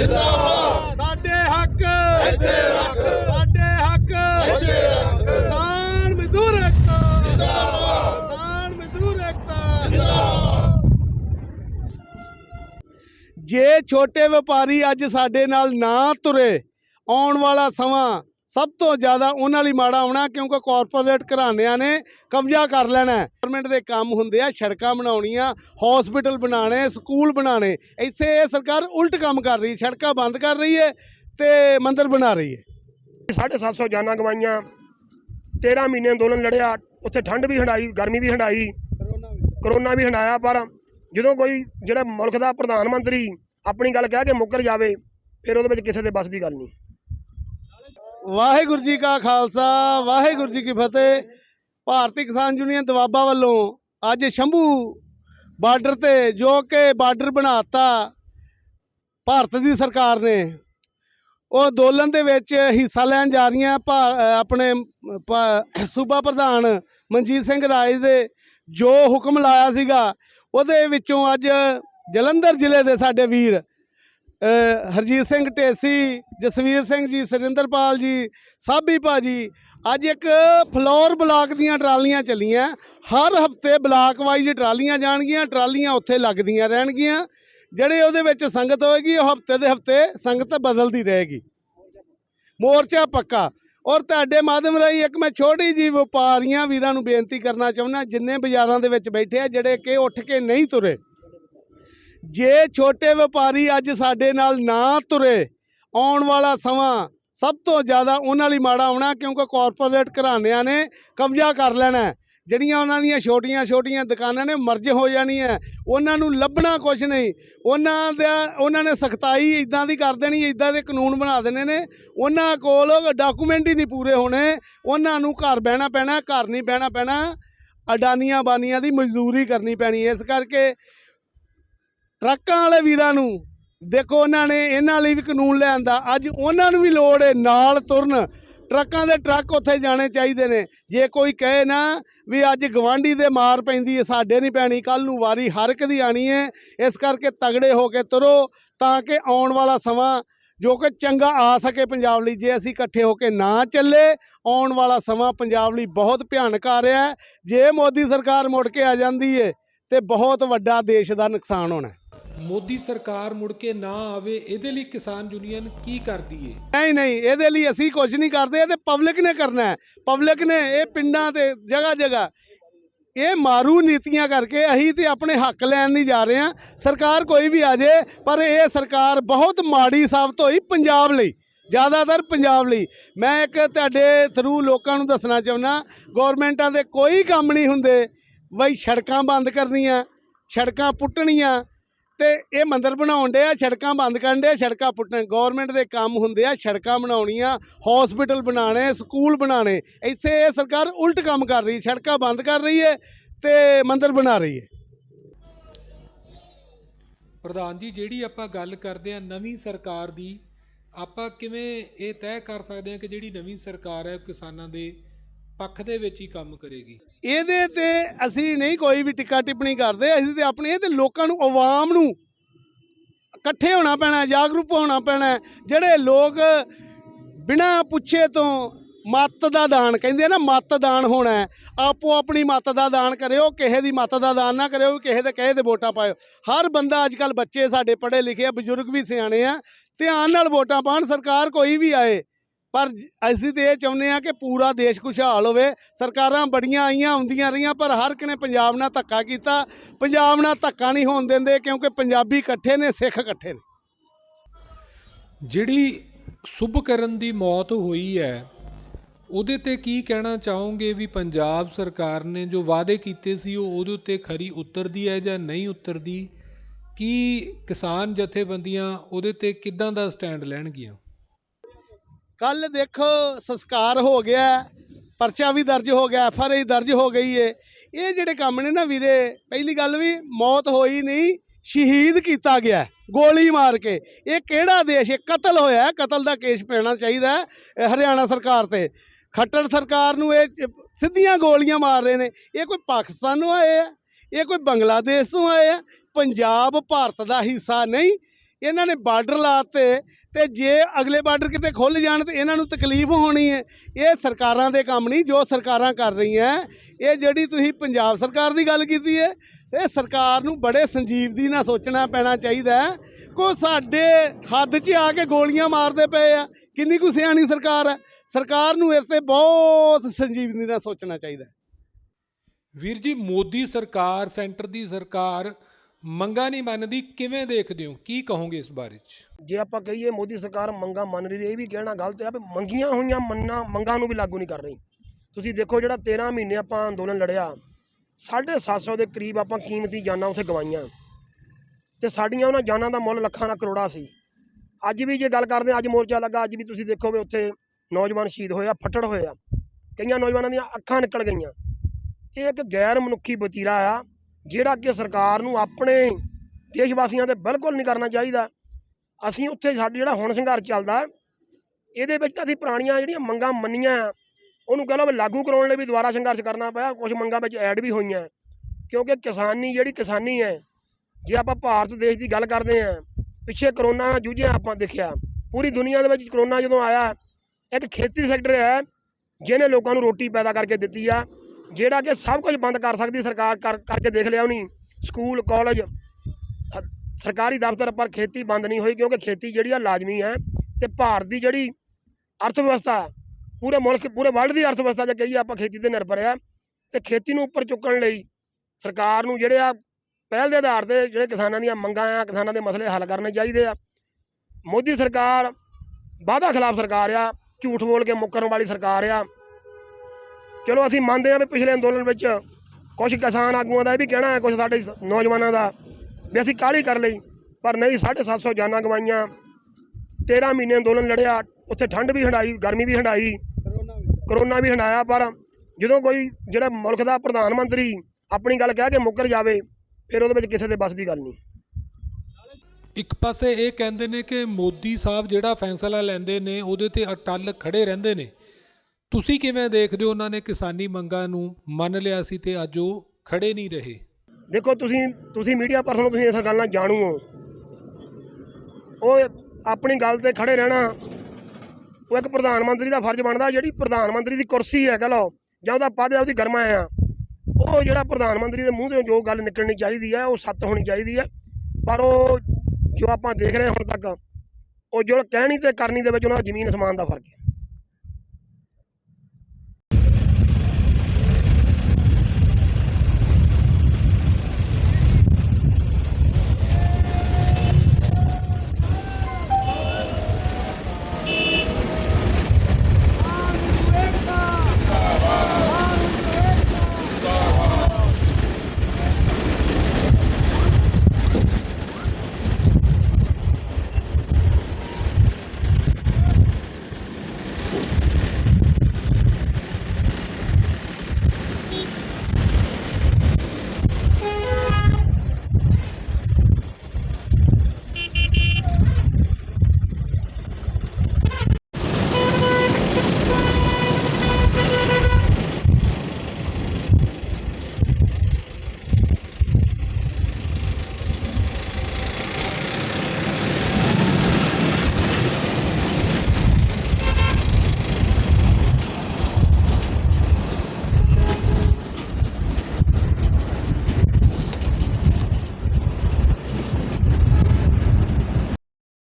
ਜਿੰਦਾਬਾਦ। ਸਾਡੇ ਹੱਕ। ਇੱਥੇ ਰੱਖ। ਸਾਡੇ ਹੱਕ। ਇੱਥੇ ਰੱਖ। ਕਿਸਾਨ ਮਜ਼ਦੂਰ ਏਕਤਾ। ਜਿੰਦਾਬਾਦ। ਕਿਸਾਨ ਮਜ਼ਦੂਰ ਏਕਤਾ। ਜਿੰਦਾਬਾਦ। ਜੇ ਛੋਟੇ ਵਪਾਰੀ ਅੱਜ ਸਾਡੇ ਨਾਲ ਨਾ ਤੁਰੇ ਆਉਣ ਵਾਲਾ ਸਮਾਂ ਸਭ ਤੋਂ ਜ਼ਿਆਦਾ ਉਹਨਾਂ ਲਈ ਮਾੜਾ ਆਉਣਾ ਕਿਉਂਕਿ ਕਾਰਪੋਰੇਟ ਘਰਾਣਿਆਂ ਨੇ ਕਬਜ਼ਾ ਕਰ ਲੈਣਾ ਹੈ। ਗਵਰਨਮੈਂਟ ਦੇ ਕੰਮ ਹੁੰਦੇ ਆ, ਸੜਕਾਂ ਬਣਾਉਣੀਆਂ ਹਸਪੀਟਲ ਬਣਾਉਣੇ ਸਕੂਲ ਬਣਾਉਣੇ। ਇੱਥੇ ਇਹ ਸਰਕਾਰ ਉਲਟ ਕੰਮ ਕਰ ਰਹੀ, ਸੜਕਾਂ ਬੰਦ ਕਰ ਰਹੀ ਹੈ ਤੇ ਮੰਦਰ ਬਣਾ ਰਹੀ ਹੈ। 750 ਜਾਨਾਂ ਗਵਾਈਆਂ 13 ਮਹੀਨੇ ਅੰਦੋਲਨ ਲੜਿਆ, ਉੱਥੇ ਠੰਡ ਵੀ ਹੰਡਾਈ, ਗਰਮੀ ਵੀ ਹੰਡਾਈ। ਕਰੋਨਾ ਵੀ ਹੰਡਾਇਆ, ਪਰ ਜਦੋਂ ਕੋਈ ਜਿਹੜਾ ਮੁਲਕ ਦਾ ਪ੍ਰਧਾਨ ਮੰਤਰੀ ਆਪਣੀ ਗੱਲ ਕਹਿ ਕੇ ਮੁੱਕਰ ਜਾਵੇ, ਫਿਰ ਉਹਦੇ ਵਿੱਚ ਕਿਸੇ ਦੇ ਬਸ ਦੀ ਗੱਲ ਨਹੀਂ। ਵਾਹਿਗੁਰੂ ਜੀ ਕਾ ਖਾਲਸਾ, ਵਾਹਿਗੁਰੂ ਜੀ ਕੀ ਫਤਿਹ। ਭਾਰਤੀ ਕਿਸਾਨ ਯੂਨੀਅਨ ਦਵਾਬਾ ਵੱਲੋਂ ਅੱਜ ਸ਼ੰਭੂ ਬਾਰਡਰ ਤੇ ਜੋ ਕਿ ਬਾਰਡਰ ਬਣਾਤਾ ਭਾਰਤ ਦੀ ਸਰਕਾਰ ਨੇ, ਉਹ ਅੰਦੋਲਨ ਦੇ ਵਿੱਚ ਹਿੱਸਾ ਲੈਣ ਜਾ ਰਹੀਆਂ ਭਾ- ਆਪਣੇ ਸੂਬਾ ਪ੍ਰਧਾਨ ਮਨਜੀਤ ਸਿੰਘ ਰਾਏ ਦੇ ਜੋ ਹੁਕਮ ਲਾਇਆ ਸੀਗਾ, ਉਹਦੇ ਵਿੱਚੋਂ ਅੱਜ ਜਲੰਧਰ ਜ਼ਿਲ੍ਹੇ ਦੇ ਸਾਡੇ ਵੀਰ ਹਰਜੀਤ ਸਿੰਘ ਢੇਸੀ, ਜਸਵੀਰ ਸਿੰਘ ਜੀ, ਸੁਰਿੰਦਰਪਾਲ ਜੀ, ਸਾਬੀ ਭਾਜੀ, ਅੱਜ ਇੱਕ ਫਲੋਰ ਬਲਾਕ ਦੀਆਂ ਟਰਾਲੀਆਂ ਚੱਲੀਆਂ। ਹਰ ਹਫ਼ਤੇ ਬਲਾਕ ਵਾਈਜ਼ ਟਰਾਲੀਆਂ ਜਾਣਗੀਆਂ, ਟਰਾਲੀਆਂ ਉੱਥੇ ਲੱਗਦੀਆਂ ਰਹਿਣਗੀਆਂ। ਜਿਹੜੇ ਉਹਦੇ ਵਿੱਚ ਸੰਗਤ ਹੋਏਗੀ, ਉਹ ਹਫ਼ਤੇ ਦੇ ਹਫ਼ਤੇ ਸੰਗਤ ਬਦਲਦੀ ਰਹੇਗੀ। ਮੋਰਚਾ ਪੱਕਾ। ਔਰ ਤੁਹਾਡੇ ਮਾਧਿਅਮ ਰਾਹੀਂ ਇੱਕ ਮੈਂ ਛੋਟੀ ਜੀ ਵਪਾਰੀਆਂ ਵੀਰਾਂ ਨੂੰ ਬੇਨਤੀ ਕਰਨਾ ਚਾਹੁੰਦਾ, ਜਿੰਨੇ ਬਾਜ਼ਾਰਾਂ ਦੇ ਵਿੱਚ ਬੈਠੇ ਆ, ਜਿਹੜੇ ਕਿ ਉੱਠ ਕੇ ਨਹੀਂ ਤੁਰੇ ਜੇ ਛੋਟੇ ਵਪਾਰੀ ਅੱਜ ਸਾਡੇ ਨਾਲ ਨਾ ਤੁਰੇ, ਆਉਣ ਵਾਲਾ ਸਮਾਂ ਸਭ ਤੋਂ ਜ਼ਿਆਦਾ ਉਹਨਾਂ ਲਈ ਮਾੜਾ ਆਉਣਾ ਕਿਉਂਕਿ ਕਾਰਪੋਰੇਟ ਘਰਾਣਿਆਂ ਨੇ ਕਬਜ਼ਾ ਕਰ ਲੈਣਾ ਜਿਹੜੀਆਂ ਉਹਨਾਂ ਦੀਆਂ ਛੋਟੀਆਂ ਛੋਟੀਆਂ ਦੁਕਾਨਾਂ ਨੇ, ਮਰਜ ਹੋ ਜਾਣੀਆਂ ਉਹਨਾਂ ਨੂੰ ਲੱਭਣਾ ਕੁਝ ਨਹੀਂ। ਉਹਨਾਂ ਦਾ, ਉਹਨਾਂ ਨੇ ਸਖਤਾਈ ਇਦਾਂ ਦੀ ਕਰ ਦੇਣੀ ਇਦਾਂ ਦੇ ਕਾਨੂੰਨ ਬਣਾ ਦੇਣੇ ਨੇ। ਉਹਨਾਂ ਕੋਲ ਡਾਕੂਮੈਂਟ ਹੀ ਨਹੀਂ ਪੂਰੇ ਹੋਣੇ। ਉਹਨਾਂ ਨੂੰ ਘਰ ਬਹਿਣਾ ਪੈਣਾ, ਘਰ ਨਹੀਂ ਬਹਿਣਾ ਪੈਣਾ। ਅਡਾਨੀਆਂ ਬਾਨੀਆਂ ਦੀ ਮਜ਼ਦੂਰੀ ਕਰਨੀ ਪੈਣੀ ਇਸ ਕਰਕੇ ਟਰੱਕਾਂ ਵਾਲੇ ਵੀਰਾਂ ਨੂੰ, ਦੇਖੋ ਉਹਨਾਂ ਨੇ ਇਹਨਾਂ ਲਈ ਵੀ ਕਾਨੂੰਨ ਲਿਆਂਦਾ। ਅੱਜ ਉਹਨਾਂ ਨੂੰ ਵੀ ਲੋੜ ਹੈ ਨਾਲ ਤੁਰਨ। ਟਰੱਕਾਂ ਦੇ ਟਰੱਕ ਉੱਥੇ ਜਾਣੇ ਚਾਹੀਦੇ ਨੇ। ਜੇ ਕੋਈ ਕਹੇ ਨਾ ਵੀ ਅੱਜ ਗਵਾਂਢੀ ਦੇ ਮਾਰ ਪੈਂਦੀ ਹੈ ਸਾਡੇ ਨਹੀਂ ਪੈਣੀ ਕੱਲ ਨੂੰ ਵਾਰੀ ਹਰ ਇੱਕ ਦੀ ਆਣੀ ਹੈ ਇਸ ਕਰਕੇ ਤਗੜੇ ਹੋ ਕੇ ਤੁਰੋ ਤਾਂ ਕਿ ਆਉਣ ਵਾਲਾ ਸਮਾਂ ਜੋ ਕਿ ਚੰਗਾ ਆ ਸਕੇ ਪੰਜਾਬ ਲਈ। ਜੇ ਅਸੀਂ ਇਕੱਠੇ ਹੋ ਕੇ ਨਾ ਚੱਲੇ, ਆਉਣ ਵਾਲਾ ਸਮਾਂ ਪੰਜਾਬ ਲਈ ਬਹੁਤ ਭਿਆਨਕ ਆ ਰਿਹਾ। ਹੈ ਜੇ ਮੋਦੀ ਸਰਕਾਰ ਮੁੜ ਕੇ ਆ ਜਾਂਦੀ ਹੈ ਤੇ ਬਹੁਤ ਵੱਡਾ ਦੇਸ਼ ਦਾ ਨੁਕਸਾਨ ਹੋਣਾ। ਮੋਦੀ ਸਰਕਾਰ ਮੁੜ ਕੇ ਨਾ ਆਵੇ, ਇਹਦੇ ਲਈ ਕਿਸਾਨ ਯੂਨੀਅਨ ਕੀ ਕਰਦੀ ਏ? ਨਹੀਂ ਨਹੀਂ, ਇਹਦੇ ਲਈ ਅਸੀਂ ਕੁਝ ਨਹੀਂ ਕਰਦੇ, ਇਹ ਤੇ ਪਬਲਿਕ ਨੇ ਕਰਨਾ ਹੈ। ਪਬਲਿਕ ਨੇ ਇਹ ਪਿੰਡਾਂ ਤੇ ਜਗ੍ਹਾ ਜਗ੍ਹਾ ਇਹ ਮਾਰੂ ਨੀਤੀਆਂ ਕਰਕੇ ਅਸੀਂ ਤੇ ਆਪਣੇ ਹੱਕ ਲੈਣ ਨਹੀਂ ਜਾ ਰਹੇ ਹਾਂ। ਸਰਕਾਰ ਕੋਈ ਵੀ ਆ ਜੇ ਪਰ ਇਹ ਸਰਕਾਰ ਬਹੁਤ ਮਾੜੀ ਸਾਬਤ ਹੋਈ ਪੰਜਾਬ ਲਈ, ਜ਼ਿਆਦਾਤਰ ਪੰਜਾਬ ਲਈ। ਮੈਂ ਇੱਕ ਤੁਹਾਡੇ ਥਰੂ ਲੋਕਾਂ ਨੂੰ ਦੱਸਣਾ ਚਾਹੁੰਦਾ ਗਵਰਨਮੈਂਟਾਂ ਦੇ ਕੋਈ ਕੰਮ ਨਹੀਂ ਹੁੰਦੇ। ਬਈ ਸੜਕਾਂ ਬੰਦ ਕਰਨੀਆਂ, ਸੜਕਾਂ ਪੁੱਟਣੀਆਂ ਤੇ ਇਹ ਮੰਦਰ ਬਣਾਉਣ ਦੇ ਆ, ਸੜਕਾਂ ਬੰਦ ਕਰਨ ਦੇ ਸੜਕਾਂ ਪੁੱਟਣ ਗਵਰਨਮੈਂਟ ਦੇ ਕੰਮ ਹੁੰਦੇ ਆ, ਸੜਕਾਂ ਬਣਾਉਣੀਆਂ ਹਸਪੀਟਲ ਬਣਾਉਣੇ ਸਕੂਲ ਬਣਾਉਣੇ। ਇੱਥੇ ਇਹ ਸਰਕਾਰ ਉਲਟ ਕੰਮ ਕਰ ਰਹੀ, ਸੜਕਾਂ ਬੰਦ ਕਰ ਰਹੀ ਹੈ ਤੇ ਮੰਦਰ ਬਣਾ ਰਹੀ ਹੈ ਪ੍ਰਧਾਨ ਜੀ, ਜਿਹੜੀ ਆਪਾਂ ਗੱਲ ਕਰਦੇ ਆ ਨਵੀਂ ਸਰਕਾਰ ਦੀ, ਆਪਾਂ ਕਿਵੇਂ ਇਹ ਤੈਅ ਕਰ ਸਕਦੇ ਹਾਂ ਕਿ ਜਿਹੜੀ ਨਵੀਂ ਸਰਕਾਰ ਹੈ ਕਿਸਾਨਾਂ ਦੇ ਪੱਖ ਦੇ ਵਿੱਚ ਹੀ ਕੰਮ ਕਰੇਗੀ। ਇਹਦੇ ਤੇ ਅਸੀਂ ਨਹੀਂ ਕੋਈ ਵੀ ਟਿੱਕਾ ਟਿੱਪਣੀ ਕਰਦੇ, ਅਸੀਂ ਤੇ ਆਪਣੇ ਤੇ ਲੋਕਾਂ ਨੂੰ, ਆਵਾਮ ਨੂੰ ਇਕੱਠੇ ਹੋਣਾ ਪੈਣਾ, ਜਾਗਰੂਕ ਹੋਣਾ ਪੈਣਾ, ਜਿਹੜੇ ਲੋਕ ਬਿਨਾਂ ਪੁੱਛੇ ਤੋਂ ਮੱਤ ਦਾ ਦਾਨ, ਕਹਿੰਦੇ ਨਾ ਮੱਤ ਦਾਨ ਹੋਣਾ ਆਪੋ ਆਪਣੀ ਮੱਤ ਦਾ ਦਾਨ ਕਰਿਓ, ਕਿਸੇ ਦੀ ਮੱਤ ਦਾ ਦਾਨ ਨਾ ਕਰਿਓ, ਕਿਸੇ ਦੇ ਕਹੇ ਦੇ ਵੋਟਾਂ ਪਾਇਓ। ਹਰ ਬੰਦਾ ਅੱਜ ਕੱਲ ਬੱਚੇ ਸਾਡੇ ਪੜ੍ਹੇ ਲਿਖੇ ਆ, ਬਜ਼ੁਰਗ ਵੀ ਸਿਆਣੇ ਆ, ਧਿਆਨ ਨਾਲ ਵੋਟਾਂ ਪਾਉਣ, ਸਰਕਾਰ ਕੋਈ ਵੀ ਆਏ ਪਰ ਅਸੀਂ ਤੇ ਇਹ ਚਾਹੁੰਦੇ ਆ ਕਿ ਪੂਰਾ ਦੇਸ਼ ਖੁਸ਼ਹਾਲ ਹੋਵੇ। ਸਰਕਾਰਾਂ ਬੜੀਆਂ ਆਈਆਂ ਹੁੰਦੀਆਂ ਰਹੀਆਂ, ਪਰ ਹਰ ਇੱਕ ਨੇ ਪੰਜਾਬ ਨਾਲ ਧੱਕਾ ਕੀਤਾ। ਪੰਜਾਬ ਨਾਲ ਧੱਕਾ ਨਹੀਂ ਹੋਣ ਦਿੰਦੇ ਕਿਉਂਕਿ ਪੰਜਾਬੀ ਇਕੱਠੇ ਨੇ, ਸਿੱਖ ਇਕੱਠੇ ਨੇ। ਜਿਹੜੀ ਸੁਭਕਰਨ ਦੀ ਮੌਤ ਹੋਈ ਹੈ, ਉਹਦੇ ਤੇ ਕੀ ਕਹਿਣਾ ਚਾਹੋਗੇ ਵੀ ਪੰਜਾਬ ਸਰਕਾਰ ਨੇ ਜੋ ਵਾਅਦੇ ਕੀਤੇ ਸੀ, ਉਹ ਉਹਦੇ ਉੱਤੇ ਖਰੀ ਉਤਰਦੀ ਹੈ ਜਾਂ ਨਹੀਂ ਉਤਰਦੀ? ਕੀ ਕਿਸਾਨ ਜਥੇਬੰਦੀਆਂ ਉਹਦੇ ਤੇ ਕਿੱਦਾਂ ਦਾ ਸਟੈਂਡ ਲੈਣਗੀਆਂ? ਕੱਲ ਦੇਖੋ ਸੰਸਕਾਰ ਹੋ ਗਿਆ, ਪਰਚਾ ਵੀ ਦਰਜ ਹੋ ਗਿਆ, ਐਫ ਆਰ ਆਈ ਦਰਜ ਹੋ ਗਈ ਏ। ਇਹ ਜਿਹੜੇ ਕੰਮ ਨੇ ਨਾ ਵੀਰੇ, ਪਹਿਲੀ ਗੱਲ ਵੀ ਮੌਤ ਹੋਈ ਨਹੀਂ, ਸ਼ਹੀਦ ਕੀਤਾ ਗਿਆ, ਗੋਲੀ ਮਾਰ ਕੇ। ਇਹ ਕਿਹੜਾ ਦੇਸ਼, ਇਹ ਕਤਲ ਹੋਇਆ, ਕਤਲ ਦਾ ਕੇਸ ਪੈਣਾ ਚਾਹੀਦਾ ਹਰਿਆਣਾ ਸਰਕਾਰ ਤੇ। ਖੱਟੜ ਸਰਕਾਰ ਨੂੰ ਇਹ ਸਿੱਧੀਆਂ ਗੋਲੀਆਂ ਮਾਰ ਰਹੇ ਨੇ। ਇਹ ਕੋਈ ਪਾਕਿਸਤਾਨ ਪਾਕਿਸਤਾਨੋਂ ਆਏ ਆ, ਇਹ ਕੋਈ ਬੰਗਲਾਦੇਸ਼ ਤੋਂ ਆਏ ਆ, ਪੰਜਾਬ ਭਾਰਤ ਦਾ ਹਿੱਸਾ ਨਹੀਂ। ਇਹਨਾਂ ਨੇ ਬਾਰਡਰ ਲਾਤੇ ਤੇ ਜੇ ਅਗਲੇ ਬਾਰਡਰ ਕਿਤੇ ਖੁੱਲ ਜਾਣ ਤੇ ਇਹਨਾਂ ਨੂੰ ਤਕਲੀਫ ਹੋਣੀ ਹੈ, ਇਹ ਸਰਕਾਰਾਂ ਦੇ ਕੰਮ ਨਹੀਂ, ਜੋ ਸਰਕਾਰਾਂ ਕਰ ਰਹੀਆਂ, ਇਹ ਜਿਹੜੀ ਤੁਸੀਂ ਪੰਜਾਬ ਸਰਕਾਰ ਦੀ ਗੱਲ ਕੀਤੀ ਹੈ, ਇਹ ਸਰਕਾਰ ਨੂੰ ਬੜੇ ਸੰਜੀਵਦੀ ਨਾਲ ਸੋਚਣਾ ਪੈਣਾ ਚਾਹੀਦਾ ਹੈ। ਕੋ ਸਾਡੇ ਹੱਦ 'ਚ ਆ ਕੇ ਗੋਲੀਆਂ ਮਾਰਦੇ ਪਏ ਆ, ਕਿੰਨੀ ਕੁ ਸਿਆਣੀ ਸਰਕਾਰ ਹੈ। ਸਰਕਾਰ ਨੂੰ ਇਸ ਤੇ ਬਹੁਤ ਸੰਜੀਵਨੀ ਨਾਲ ਸੋਚਣਾ ਚਾਹੀਦਾ ਵੀਰ ਜੀ, ਮੋਦੀ ਸਰਕਾਰ, ਸੈਂਟਰ ਦੀ ਸਰਕਾਰ ਮੰਗਾ ਨਹੀਂ ਮੰਨਦੀ ਕਿਵੇਂ ਦੇਖਦੇ ਹੋ? ਕੀ ਕਹੋਗੇ ਇਸ ਬਾਰੇ 'ਚ? ਜੇ ਆਪਾਂ ਕਹੀਏ ਮੋਦੀ ਸਰਕਾਰ ਮੰਗਾਂ ਮੰਨ ਰਹੀ ਹੈ ਇਹ ਵੀ ਕਹਿਣਾ ਗਲਤ ਹੈ ਵੀ ਮੰਗੀਆਂ ਹੋਈਆਂ ਮੰਨਾਂ ਮੰਗਾਂ ਨੂੰ ਵੀ ਲਾਗੂ ਨਹੀਂ ਕਰ ਰਹੀ। ਤੁਸੀਂ ਦੇਖੋ ਜਿਹੜਾ 13 ਮਹੀਨੇ ਆਪਾਂ ਅੰਦੋਲਨ ਲੜਿਆ 750 ਦੇ ਕਰੀਬ ਆਪਾਂ ਕੀਮਤੀ ਜਾਨਾਂ ਉੱਥੇ ਗਵਾਈਆਂ। ਤੇ ਸਾਡੀਆਂ ਉਹਨਾਂ ਜਾਨਾਂ ਦਾ ਮੁੱਲ ਲੱਖਾਂ ਦਾ ਕਰੋੜਾ ਸੀ। ਅੱਜ ਵੀ ਜੇ ਗੱਲ ਕਰਦੇ ਹਾਂ, ਅੱਜ ਮੋਰਚਾ ਲੱਗਾ ਅੱਜ ਵੀ ਤੁਸੀਂ ਦੇਖੋ ਵੀ ਉੱਥੇ ਨੌਜਵਾਨ ਸ਼ਹੀਦ ਹੋਇਆ ਫੱਟੜ ਹੋਇਆ ਕਈਆਂ ਨੌਜਵਾਨਾਂ ਦੀਆਂ ਅੱਖਾਂ ਨਿਕਲ ਗਈਆਂ। ਇਹ ਇੱਕ ਗੈਰ ਮਨੁੱਖੀ ਵਤੀਰਾ ਆ ਜਿਹੜਾ ਕਿ ਸਰਕਾਰ ਨੂੰ ਆਪਣੇ ਦੇਸ਼ ਵਾਸੀਆਂ ਤੇ ਬਿਲਕੁਲ ਨਹੀਂ ਕਰਨਾ ਚਾਹੀਦਾ। ਅਸੀਂ ਉੱਥੇ ਸਾਡਾ ਜਿਹੜਾ ਹੁਣ ਸੰਘਰਸ਼ ਚੱਲਦਾ ਇਹਦੇ ਵਿੱਚ ਤਾਂ ਅਸੀਂ ਪੁਰਾਣੀਆਂ ਜਿਹੜੀਆਂ ਮੰਗਾਂ ਮੰਨੀਆਂ ਆ, ਉਹਨੂੰ ਕਹ ਲਓ ਵੀ ਲਾਗੂ ਕਰਾਉਣ ਲਈ ਵੀ ਦੁਬਾਰਾ ਸੰਘਰਸ਼ ਕਰਨਾ ਪਿਆ ਕੁਝ ਮੰਗਾਂ ਵਿੱਚ ਐਡ ਵੀ ਹੋਈਆਂ। ਕਿਉਂਕਿ ਕਿਸਾਨੀ ਜਿਹੜੀ ਕਿਸਾਨੀ ਹੈ ਜੇ ਆਪਾਂ ਭਾਰਤ ਦੇਸ਼ ਦੀ ਗੱਲ ਕਰਦੇ ਆ ਪਿੱਛੇ ਕਰੋਨਾ ਨਾਲ ਜੂਝਿਆ ਆਪਾਂ ਦੇਖਿਆ ਪੂਰੀ ਦੁਨੀਆ ਦੇ ਵਿੱਚ ਕਰੋਨਾ ਜਦੋਂ ਆਇਆ ਇੱਕ ਖੇਤੀ ਸੈਕਟਰ ਹੈ ਜਿਹਨੇ ਲੋਕਾਂ ਨੂੰ ਰੋਟੀ ਪੈਦਾ ਕਰਕੇ ਦਿੱਤੀ ਆ ਜਿਹੜਾ ਕਿ ਸਭ ਕੁਝ ਬੰਦ ਕਰ ਸਕਦੀ ਸਰਕਾਰ ਕਰ ਕਰਕੇ ਦੇਖ ਲਿਆ ਉਹਨੀ। ਸਕੂਲ, ਕਾਲਜ ਸਰਕਾਰੀ ਦਫ਼ਤਰ ਪਰ ਖੇਤੀ ਬੰਦ ਨਹੀਂ ਹੋਈ ਕਿਉਂਕਿ ਖੇਤੀ ਜਿਹੜੀ ਆ ਲਾਜ਼ਮੀ ਹੈ ਤੇ ਭਾਰਤ ਦੀ ਜਿਹੜੀ ਅਰਥ ਵਿਵਸਥਾ ਪੂਰੇ ਮੁਲਕ, ਪੂਰੇ ਵਰਲਡ ਦੀ ਅਰਥ ਵਿਵਸਥਾ ਜੇ ਕਹੀਏ ਆਪਾਂ ਖੇਤੀ ਤੇ ਨਿਰਭਰ ਆ ਤੇ ਖੇਤੀ ਨੂੰ ਉੱਪਰ ਚੁੱਕਣ ਲਈ ਸਰਕਾਰ ਨੂੰ ਜਿਹੜੇ ਆ ਪਹਿਲ ਦੇ ਆਧਾਰ ਤੇ ਜਿਹੜੇ ਕਿਸਾਨਾਂ ਦੀਆਂ ਮੰਗਾਂ ਆ, ਕਿਸਾਨਾਂ ਦੇ ਮਸਲੇ ਹੱਲ ਕਰਨੇ ਚਾਹੀਦੇ ਆ। ਮੋਦੀ ਸਰਕਾਰ ਵਾਅਦਾ ਖਿਲਾਫ ਸਰਕਾਰ ਆ, ਝੂਠ ਬੋਲ ਕੇ ਮੁੱਕਰਨ ਵਾਲੀ ਸਰਕਾਰ ਆ। ਚਲੋ ਅਸੀਂ ਮੰਨਦੇ ਹਾਂ ਵੀ ਪਿਛਲੇ ਅੰਦੋਲਨ ਵਿੱਚ ਕੁਝ ਕਿਸਾਨ ਆਗੂਆਂ ਦਾ ਇਹ ਵੀ ਕਹਿਣਾ ਹੈ ਕੁਝ ਸਾਡੇ ਸ- ਨੌਜਵਾਨਾਂ ਦਾ ਵੀ ਅਸੀਂ ਕਾਹਲੀ ਕਰ ਲਈ, ਪਰ ਨਹੀਂ 750 ਜਾਨਾਂ ਗਵਾਈਆਂ। 13 ਮਹੀਨੇ ਅੰਦੋਲਨ ਲੜਿਆ, ਉੱਥੇ ਠੰਡ ਵੀ ਹੰਡਾਈ, ਗਰਮੀ ਵੀ ਹੰਡਾਈ, ਕਰੋਨਾ ਵੀ ਹੰਡਾਇਆ, ਪਰ ਜਦੋਂ ਕੋਈ ਜਿਹੜਾ ਮੁਲਕ ਦਾ ਪ੍ਰਧਾਨ ਮੰਤਰੀ ਆਪਣੀ ਗੱਲ ਕਹਿ ਕੇ ਮੁੱਕਰ ਜਾਵੇ, ਫਿਰ ਉਹਦੇ ਵਿੱਚ ਕਿਸੇ ਦੇ ਬਸ ਦੀ ਗੱਲ ਨਹੀਂ। ਇੱਕ ਪਾਸੇ ਇਹ ਕਹਿੰਦੇ ਨੇ ਕਿ ਮੋਦੀ ਸਾਹਿਬ ਜਿਹੜਾ ਫੈਸਲਾ ਲੈਂਦੇ ਨੇ, ਉਹਦੇ ਤੇ ਅਟੱਲ ਖੜੇ ਰਹਿੰਦੇ ਨੇ। ਤੁਸੀਂ ਕਿਵੇਂ ਦੇਖਦੇ ਹੋ ਉਹਨਾਂ ਨੇ ਕਿਸਾਨੀ ਮੰਗਾਂ ਨੂੰ ਮੰਨ ਲਿਆ ਸੀ ਤੇ ਅੱਜ ਉਹ ਖੜੇ ਨਹੀਂ ਰਹੇ? ਦੇਖੋ, ਤੁਸੀਂ ਤੁਸੀਂ ਮੀਡੀਆ ਪਰਸਨ ਹੋ ਤੁਸੀਂ ਇਸ ਗੱਲ ਨਾਲ ਜਾਣੂ ਹੋ। ਉਹ ਆਪਣੀ ਗੱਲ ਤੇ ਖੜੇ ਰਹਿਣਾ ਉਹ ਇੱਕ ਪ੍ਰਧਾਨ ਮੰਤਰੀ ਦਾ ਫਰਜ਼ ਬਣਦਾ, ਜਿਹੜੀ ਪ੍ਰਧਾਨ ਮੰਤਰੀ ਦੀ ਕੁਰਸੀ ਹੈ, ਕਹ ਲਓ, ਜਾਂ ਉਹਦਾ ਪਦ ਹੈ, ਉਹਦੀ ਗਰਮਾ ਆ ਉਹ ਜਿਹੜਾ ਪ੍ਰਧਾਨ ਮੰਤਰੀ ਦੇ ਮੂੰਹ ਤੋਂ ਜੋ ਗੱਲ ਨਿਕਲਣੀ ਚਾਹੀਦੀ ਹੈ, ਉਹ ਸੱਤ ਹੋਣੀ ਚਾਹੀਦੀ ਹੈ। ਪਰ ਉਹ ਜੋ ਆਪਾਂ ਦੇਖ ਰਹੇ ਹਾਂ ਹੁਣ ਤੱਕ, ਉਹ ਜੋ ਕਹਿਣੀ ਤੇ ਕਰਨੀ ਦੇ ਵਿੱਚ ਉਹਨਾਂ ਦਾ ਜ਼ਮੀਨ ਅਸਮਾਨ ਦਾ ਫ਼ਰਕ ਹੈ।